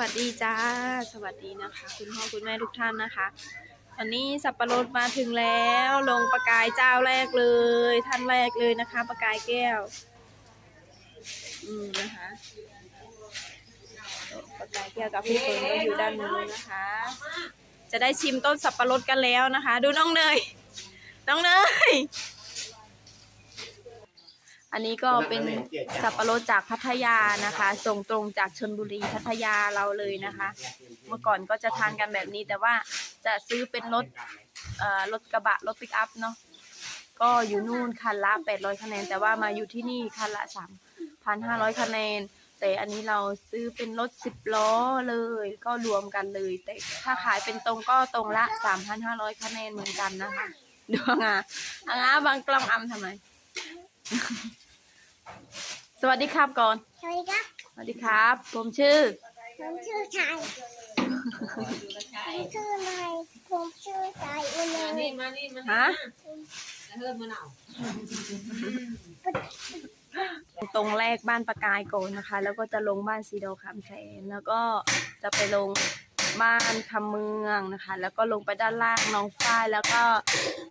วัสดีจ้า สวัสดีนะคะ คุณพ่อคุณแม่ทุกท่านนะคะวันนี้สับปะรดมาถึงแล้วลงประกายเจ้าแรกเลย ท่านแรกเลยนะคะ ประกายแก้ว อืมนะคะประกายแก้วกับพี่เฟิร์นก็อยู่ด้านนู้นนะคะ จะได้ชิมต้นสับปะรดกันแล้วนะคะ ดูน้องเนยน้องเนย อันนี้ก็เป็นสับปะรดจากพัทยานะคะ ส่งตรงจากชนบุรีพัทยาเราเลยนะคะ เมื่อก่อนก็จะทานกันแบบนี้ แต่ว่าจะซื้อเป็นรถเอ่อรถกระบะรถปิกอัพเนาะก็อยู่นู่นคันละ800คะแนน แต่ว่ามาอยู่ที่นี่คันละ 3,500 คะแนน แต่อันนี้เราซื้อเป็นรถ 10 ล้อเลย ก็รวมกันเลย แต่ถ้าขายเป็นตรงก็ตรงละ 3,500 คะแนนเหมือนกันนะคะดูงาอ่างาบางกล้องอำทำไม สวัสดีครับก่อน สวัสดีครับสวัสดีครับ ผมชื่อ ผมชื่อชายผมชื่อนายผมชื่อชายอุเนนี่ยมานี่มาฮะเฮิร์มะนาวตรงแรกบ้านประกายก่อนนะคะ แล้วก็จะลงบ้านซีโดคำแสนแล้วก็จะไปลงบ้านคำเมืองนะคะ แล้วก็ลงไปด้านล่างน้องฝ้ายแล้วก็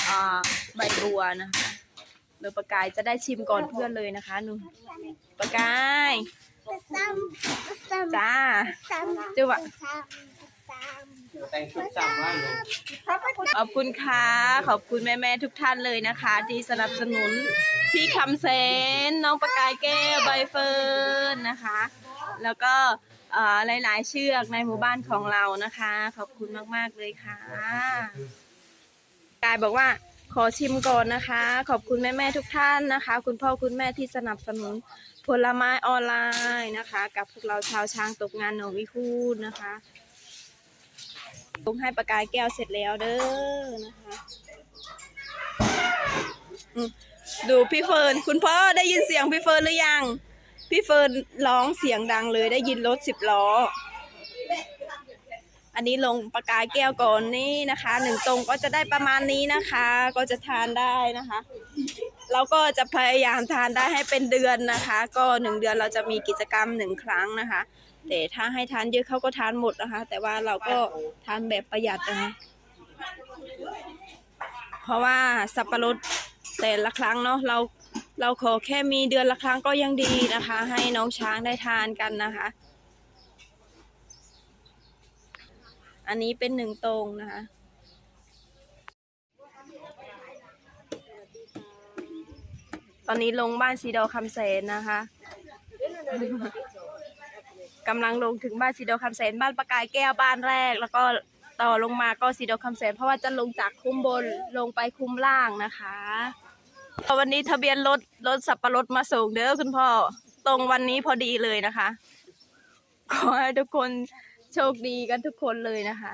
อ่าใบบัวนะคะ เดี๋ยวประกายจะได้ชิมก่อนเพื่อนเลยนะคะหนูประกายซ้ำซ้ำจ้าจังหวะขอบคุณค่ะ ขอบคุณแม่ๆทุกท่านเลยนะคะ ที่สนับสนุนพี่คำเซนน้องประกายแก้วใบเฟิร์นนะคะ แล้วก็หลายๆ เชือกในหมู่บ้านของเรานะคะ ขอบคุณมากๆเลยค่ะกายบอกว่า ขอชิมก่อนนะคะ ขอบคุณแม่ๆทุกท่านนะคะ คุณพ่อคุณแม่ที่สนับสนุนผลไม้ออนไลน์นะคะ กับพวกเราชาวช้างตกงานหนองวิคูดนะคะลงให้ประกายแก้วเสร็จแล้วเด้อนะคะดูพี่เฟิร์นคุณพ่อได้ยินเสียงพี่เฟิร์นหรือยัง พี่เฟิร์นร้องเสียงดังเลยได้ยินรถสิบล้อ อันนี้ลงประกายแก้วก่อนนี่นะคะหนึ่งตรงก็จะได้ประมาณนี้นะคะ ก็จะทานได้นะคะเราก็จะพยายามทานได้ให้เป็นเดือนนะคะ ก็หนึ่งเดือนเราจะมีกิจกรรมหนึ่งครั้งนะคะ แต่ถ้าให้ทานเยอะเขาก็ทานหมดนะคะ แต่ว่าเราก็ทานแบบประหยัดนะคะเพราะว่าสับปะรดแต่ละครั้งเนาะเราเราขอแค่มีเดือนละครั้งก็ยังดีนะคะ ให้น้องช้างได้ทานกันนะคะ อันนี้เป็นหนึ่งตรงนะคะตอนนี้ลงบ้านซีดอคำแสนนะคะกำลังลงถึงบ้านซีดอคำแสนบ้านประกายแก้วบ้านแรก แล้วก็ต่อลงมาก็ซีดอคำแสนเพราะว่าจะลงจากคุ้มบนลงไปคุ้มล่างนะคะวันนี้ทะเบียนรถรถสับปะรดมาส่งเด้อคุณพ่อตรงวันนี้พอดีเลยนะคะ ขอให้ทุกคน โชคดีกันทุกคนเลยนะคะ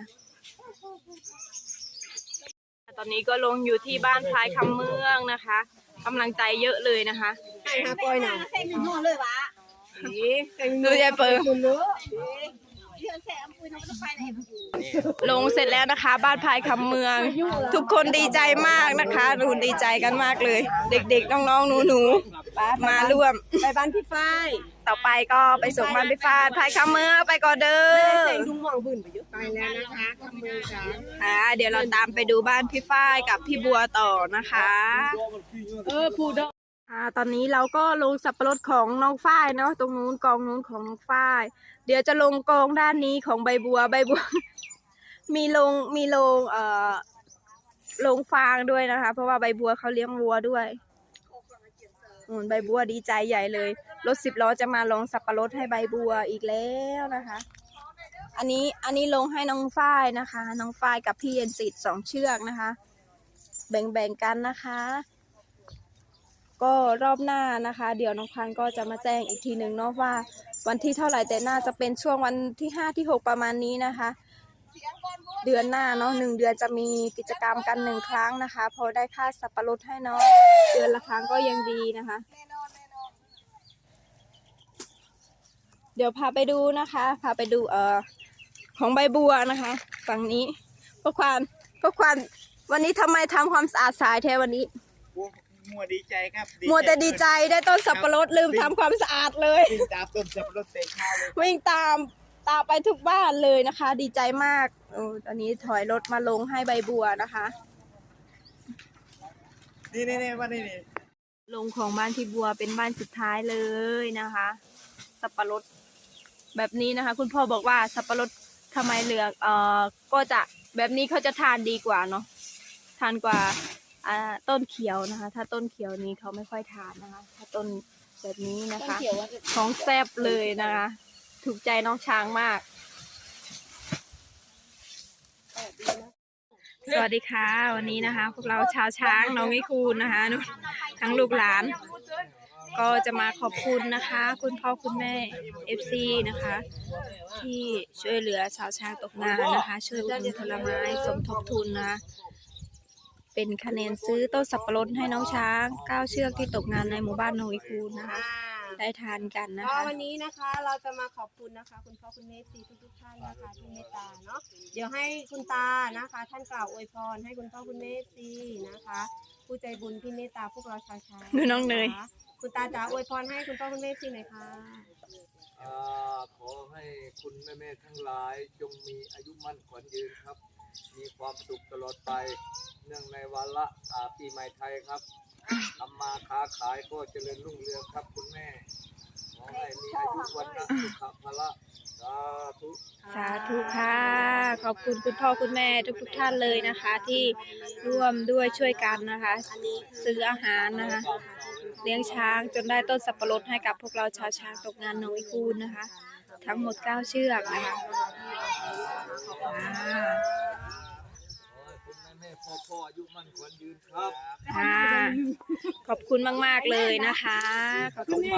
ตอนนี้ก็ลงอยู่ที่บ้านพลายคำเมืองนะคะกำลังใจเยอะเลยนะคะใช่ฮะปอยหน่ะำใส่หนึ่งหัวเลยวะดูยายเปิดเดือนแสนปุยน้องจะไปไหนลงเสร็จแล้วนะคะ บ้านพลายคำเมือง ทุกคนดีใจมากนะคะดูดีใจกันมากเลย เด็กๆน้องๆหนูๆ มาร่วม ไปบ้านพี่ฝ้ายต่อไปก็ไปส่งบ้านพี่ฟ้าพลายคำเมืองไปก่อนเด้อเสียงดุงหวังบืนไปเยอะไปแล้วนะคะขมือจ้าค่ะเดี๋ยวเราตามไปดูบ้านพี่ฝ้ายกับพี่บัวต่อนะคะ เออพูดอ่า ตอนนี้เราก็ลงสับปะรดของน้องฝ้ายเนาะ ตรงนู้นกองนู้นของน้องฝ้าย เดี๋ยวจะลงกองด้านนี้ของใบบัว ใบบัว มีลง มีลง เอ่อ ลงฟางด้วยนะคะ เพราะว่าใบบัวเขาเลี้ยงวัวด้วย อืมใบบัวดีใจใหญ่เลย รถสิบล้อจะมาลงสับปะรดให้ใบบัวอีกแล้วนะคะ อันนี้อันนี้ลงให้น้องฝ้ายนะคะ น้องฝ้ายกับพี่เย็นสิทธิ์สองเชือกนะคะ แบ่งๆกันนะคะ ก็รอบหน้านะคะ เดี๋ยวน้องพันก็จะมาแจ้งอีกทีหนึ่งเนาะว่า วันที่เท่าไหร่แต่น่าจะเป็นช่วงวันที่ห้าที่หกประมาณนี้นะคะ เดือนหน้าเนาะหนึ่งเดือนจะมีกิจกรรมกันหนึ่งครั้งนะคะ พอได้ค่าสับปะรดให้น้องเดือนละครั้งก็ยังดีนะคะ เดี๋ยวพาไปดูนะคะ พาไปดูเอ่อของใบบัวนะคะ ฝั่งนี้เพราะความเพราะความวันนี้ทำไมทำความสะอาดสายแท้วันนี้มัวดีใจครับมัวแต่ดีใจได้ต้นสับปะรดลืมทำความสะอาดเลยวิ่งตามต้นสับปะรดเตะข้าวเลยวิ่งตาม ตามไปทุกบ้านเลยนะคะ ดีใจมากโอ้ตอนนี้ถอยรถมาลงให้ใบบัวนะคะ นี่นี่นี่ว่านี่นี่ลงของบ้านที่บัวเป็นบ้านสุดท้ายเลยนะคะ สับปะรดแบบนี้นะคะ คุณพ่อบอกว่าสับปะรดทำไมเหลืองเอ่อก็จะแบบนี้เขาจะทานดีกว่าเนาะทานกว่าอ่าต้นเขียวนะคะ ถ้าต้นเขียวนี้เขาไม่ค่อยทานนะคะ ถ้าต้นแบบนี้นะคะ ของแซบเลยนะคะ ถูกใจน้องช้างมาก สวัสดีค่ะ วันนี้นะคะ พวกเราชาวช้างน้องวิคูลนะคะนู่นทั้งลูกหลาน ก็จะมาขอบคุณนะคะ คุณพ่อคุณแม่ FC นะคะ ที่ช่วยเหลือชาวช้างตกงานนะคะ ช่วยอุดหนุนผลไม้สมทบทุนนะคะเป็นคะแนนซื้อต้นสับปะรดให้น้องช้างเก้าเชือกที่ตกงานในหมู่บ้านน้องวิคูลนะคะ ได้ทานกันนะก็คะ วันนี้นะคะเราจะมาขอบคุณนะคะ คุณพ่อคุณแม่ซีทุกทุกๆท่านนะคะที่เมตตาเนาะเดี๋ยวให้คุณตานะคะ ท่านกล่าวอวยพรให้คุณพ่อคุณแม่ซีนะคะ ผู้ใจบุญที่เมตตาพวกเราชาวช้างดูน้องเนยะคะคุณตาจ๋าอวยพรให้คุณพ่อคุณแม่ซีหน่อยค่ะอ่าขอให้คุณแม่แม่ๆทั้งหลายจงมีอายุมั่นขวัญยืนครับ มีความสุขตลอดไป เนื่องในวาระอ่าปีใหม่ไทยครับ ทำมาค้าขายก็เจริญรุ่งเรืองครับคุณแม่ ขอให้มีอายุวันนะสุขภาละสาธุสาธุค่ะ ขอบคุณคุณพ่อคุณแม่ทุกๆท่านเลยนะคะ ที่ร่วมด้วยช่วยกันนะคะ ซื้ออาหารนะคะ เลี้ยงช้างจนได้ต้นสับปะรดให้กับพวกเราชาวช้างตกงานน้อยคูณนะคะ ทั้งหมด 9 เชือกนะคะอ่าขอให้ คุณแม่แม่พ่อพ่อๆอายุมั่นขวัญยืนครับค่ะขอบคุณมาก ๆ เลยนะคะ ขอบคุณไป